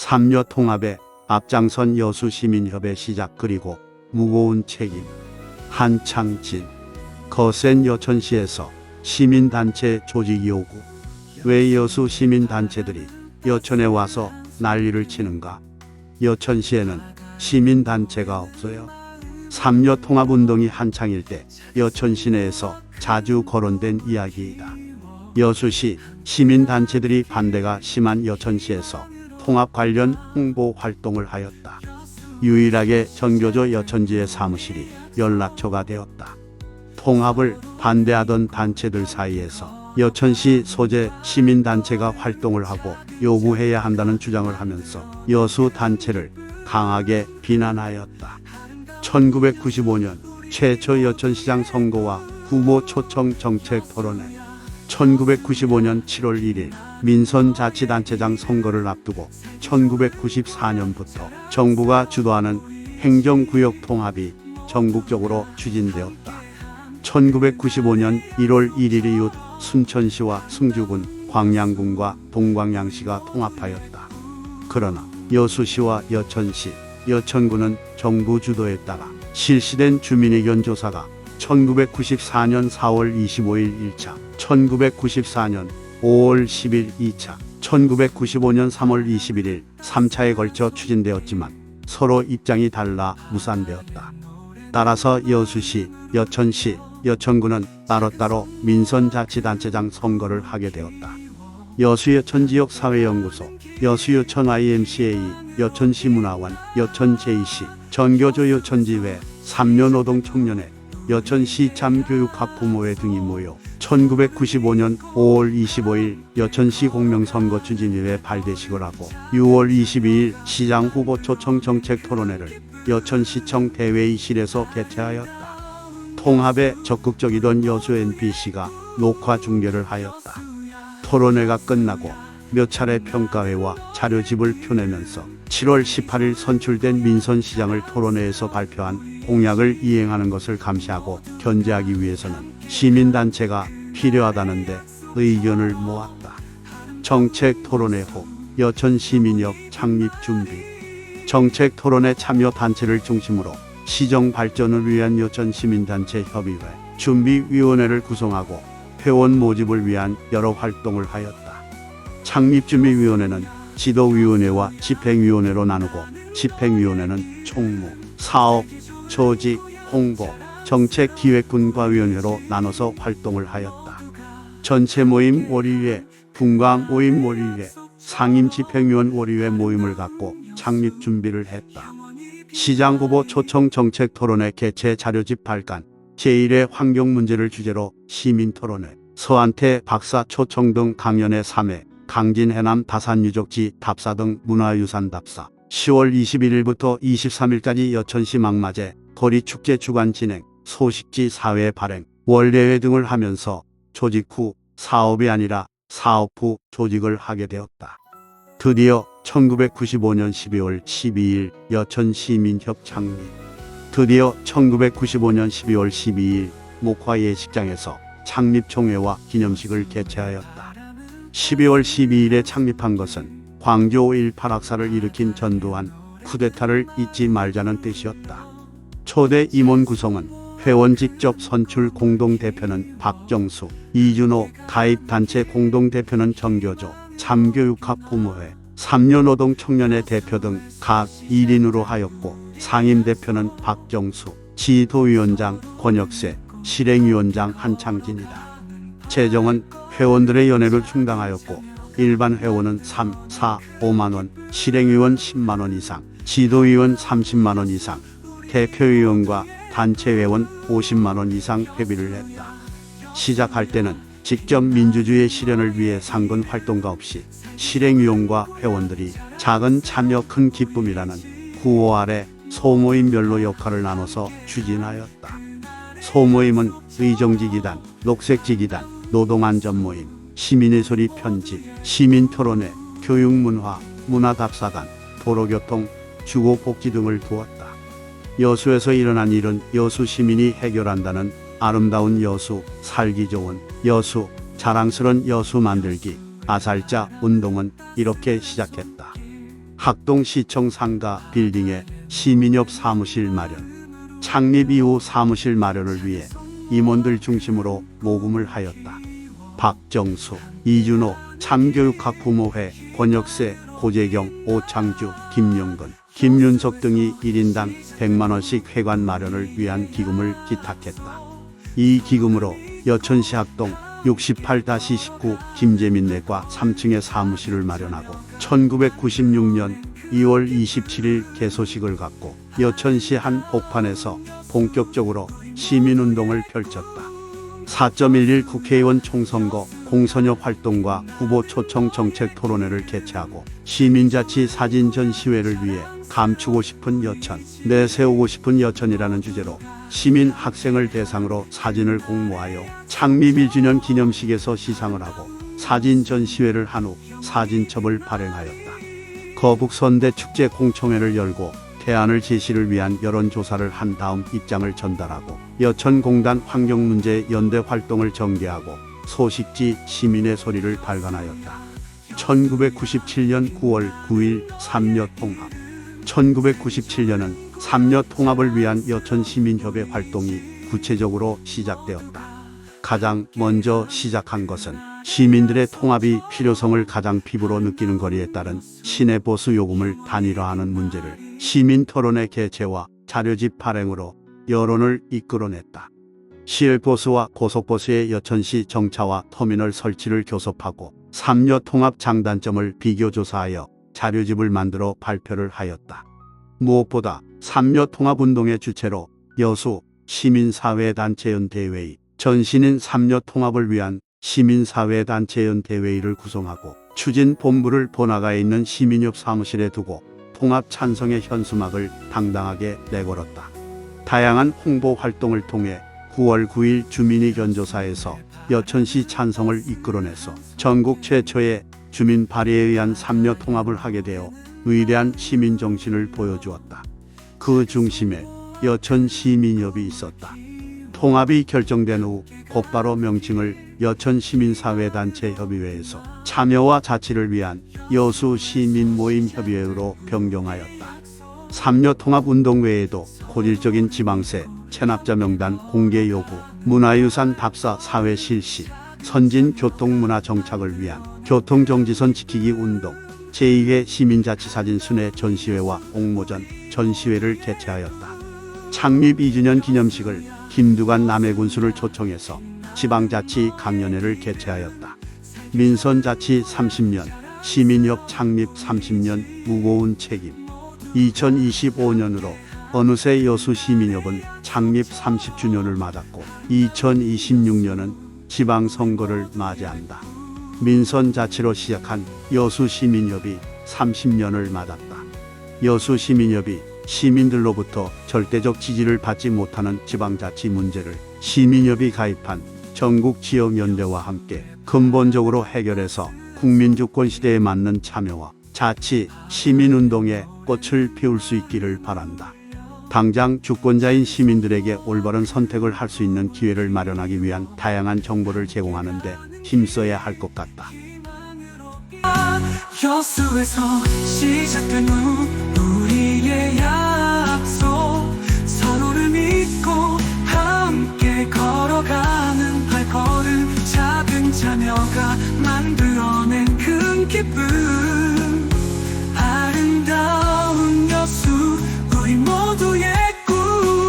삼여 통합에 앞장선 여수 시민협의 시작 그리고 무거운 책임 한창진 거센 여천시에서 시민단체 조직 요구 왜 여수 시민단체들이 여천에 와서 난리를 치는가 여천시에는 시민단체가 없어요 삼여 통합운동이 한창일 때 여천 시내에서 자주 거론된 이야기이다. 여수시 시민단체들이 반대가 심한 여천시에서 통합 관련 홍보 활동을 하였다. 유일하게 전교조 여천지의 사무실이 연락처가 되었다. 통합을 반대하던 단체들 사이에서 여천시 소재 시민단체가 활동을 하고 요구해야 한다는 주장을 하면서 여수 단체를 강하게 비난하였다. 1995년 최초 여천시장 선거와 후보 초청 정책 토론회 1995년 7월 1일 민선 자치단체장 선거를 앞두고 1994년부터 정부가 주도하는 행정구역 통합이 전국적으로 추진되었다. 1995년 1월 1일 이후 순천시와 승주군, 광양군과 동광양시가 통합하였다. 그러나 여수시와 여천시, 여천군은 정부 주도에 따라 실시된 주민의견 조사가 1994년 4월 25일 1차, 1994년 5월 10일 2차, 1995년 3월 21일 3차에 걸쳐 추진되었지만 서로 입장이 달라 무산되었다. 따라서 여수시, 여천시, 여천군은 따로따로 민선자치단체장 선거를 하게 되었다. 여수여천 지역 사회연구소, 여수여천 IMCA, 여천시 문화원, 여천 JC, 전교조 여천지회, 삼년노동 청년회, 여천시 참교육학 부모회 등이 모여 1995년 5월 25일 여천시 공명선거 추진위회 발대식을 하고 6월 22일 시장 후보 초청 정책 토론회를 여천시청 대회의실에서 개최하였다. 통합에 적극적이던 여수 NPC가 녹화 중계를 하였다. 토론회가 끝나고 몇 차례 평가회와 자료집을 펴내면서 7월 18일 선출된 민선시장을 토론회에서 발표한 공약을 이행하는 것을 감시하고 견제하기 위해서는 시민단체가 필요하다는데 의견을 모았다. 정책 토론회 후 여천 시민역 창립 준비 정책 토론회 참여 단체를 중심으로 시정 발전을 위한 여천 시민단체 협의회 준비위원회를 구성하고 회원 모집을 위한 여러 활동을 하였다. 창립준비위원회는 지도위원회와 집행위원회로 나누고 집행위원회는 총무, 사업, 조직, 홍보, 정책기획분과위원회로 나눠서 활동을 하였다. 전체 모임 월의회, 분광 모임 월의회, 상임 집행위원 월의회 모임을 갖고 창립 준비를 했다. 시장 후보 초청 정책 토론회 개최 자료집 발간, 제1회 환경 문제를 주제로 시민 토론회, 서한태 박사 초청 등 강연회 3회, 강진 해남 다산 유적지 답사 등 문화유산 답사, 10월 21일부터 23일까지 여천시 막맞에 거리 축제 주간 진행, 소식지 사회 발행, 원래회 등을 하면서 조직 후 사업이 아니라 사업 후 조직을 하게 되었다. 드디어 1995년 12월 12일 여천 시민협 창립. 드디어 1995년 12월 12일 목화 예식장에서 창립총회와 기념식을 개최하였다. 12월 12일에 창립한 것은 광교 5.18 학사를 일으킨 전두환 쿠데타를 잊지 말자는 뜻이었다. 초대 임원 구성은 회원 직접 선출 공동대표는 박정수, 이준호, 가입단체 공동대표는 정교조, 참교육학 부모회, 삼년노동 청년회 대표 등 각 1인으로 하였고 상임대표는 박정수, 지도위원장 권혁세, 실행위원장 한창진이다. 재정은 회원들의 연회를 충당하였고 일반 회원은 3, 4, 5만 원, 실행위원 10만 원 이상, 지도위원 30만 원 이상, 대표위원과 단체 회원 50만 원 이상 회비를 냈다. 시작할 때는 직접 민주주의 실현을 위해 상근 활동가 없이 실행위원과 회원들이 작은 참여 큰 기쁨이라는 구호 아래 소모임별로 역할을 나눠서 추진하였다. 소모임은 의정지기단, 녹색지기단, 노동안전모임, 시민의 소리 편집, 시민토론회, 교육문화, 문화답사단, 도로교통, 주거복지 등을 두었다. 여수에서 일어난 일은 여수 시민이 해결한다는 아름다운 여수, 살기 좋은 여수, 자랑스런 여수 만들기, 아살자 운동은 이렇게 시작했다. 학동시청 상가 빌딩에 시민협 사무실 마련. 창립 이후 사무실 마련을 위해 임원들 중심으로 모금을 하였다. 박정수, 이준호, 참교육학 부모회, 권혁세, 고재경, 오창주, 김용근, 김윤석 등이 1인당 100만 원씩 회관 마련을 위한 기금을 기탁했다. 이 기금으로 여천시 학동 68-19 김재민 내과 3층에 사무실을 마련하고 1996년 2월 27일 개소식을 갖고 여천시 한 복판에서 본격적으로 시민운동을 펼쳤다. 4.11 국회의원 총선거 공선역 활동과 후보 초청 정책 토론회를 개최하고 시민자치 사진 전시회를 위해 감추고 싶은 여천, 내세우고 싶은 여천이라는 주제로 시민 학생을 대상으로 사진을 공모하여 창립 1주년 기념식에서 시상을 하고 사진 전시회를 한 후 사진첩을 발행하였다. 거북선대 축제 공청회를 열고 대안을 제시를 위한 여론조사를 한 다음 입장을 전달하고 여천공단 환경문제 연대 활동을 전개하고 소식지 시민의 소리를 발간하였다. 1997년 9월 9일 삼여 통합 1997년은 삼여 통합을 위한 여천 시민협의 활동이 구체적으로 시작되었다. 가장 먼저 시작한 것은 시민들의 통합이 필요성을 가장 피부로 느끼는 거리에 따른 시내 보수 요금을 단일화하는 문제를 시민 토론회 개최와 자료집 발행으로 여론을 이끌어냈다. 시외보수와 고속보수의 여천시 정차와 터미널 설치를 교섭하고 삼여 통합 장단점을 비교조사하여 자료집을 만들어 발표를 하였다. 무엇보다 삼여 통합 운동의 주체로 여수 시민사회단체연 대회의 전신인 삼여 통합을 위한 시민사회단체연 대회의를 구성하고 추진 본부를 번화가에 있는 시민협 사무실에 두고 통합 찬성의 현수막을 당당하게 내걸었다. 다양한 홍보 활동을 통해 9월 9일 주민이 견조사에서 여천시 찬성을 이끌어내서 전국 최초의 주민 발의에 의한 삼려 통합을 하게 되어 위대한 시민 정신을 보여주었다. 그 중심에 여천 시민협이 있었다. 통합이 결정된 후 곧바로 명칭을 여천 시민사회단체 협의회에서 참여와 자치를 위한 여수 시민 모임 협의회로 변경하였다. 삼여 통합 운동 외에도 고질적인 지방세, 체납자 명단 공개 요구, 문화유산 답사 사회 실시, 선진 교통문화 정착을 위한 교통정지선 지키기 운동, 제2회 시민자치사진 순회 전시회와 공모전 전시회를 개최하였다. 창립 2주년 기념식을 김두관 남해군수를 초청해서 지방자치 강연회를 개최하였다. 민선자치 30년, 시민협 창립 30년 무거운 책임. 2025년으로 어느새 여수 시민협은 창립 30주년을 맞았고 2026년은 지방선거를 맞이한다. 민선 자치로 시작한 여수시민협이 30년을 맞았다. 여수시민협이 시민들로부터 절대적 지지를 받지 못하는 지방자치 문제를 시민협이 가입한 전국 지역연대와 함께 근본적으로 해결해서 국민주권 시대에 맞는 참여와 자치, 시민운동에 꽃을 피울 수 있기를 바란다. 당장 주권자인 시민들에게 올바른 선택을 할 수 있는 기회를 마련하기 위한 다양한 정보를 제공하는 데 힘써야 할 것 같다. 여수에서 시작된 우리의 약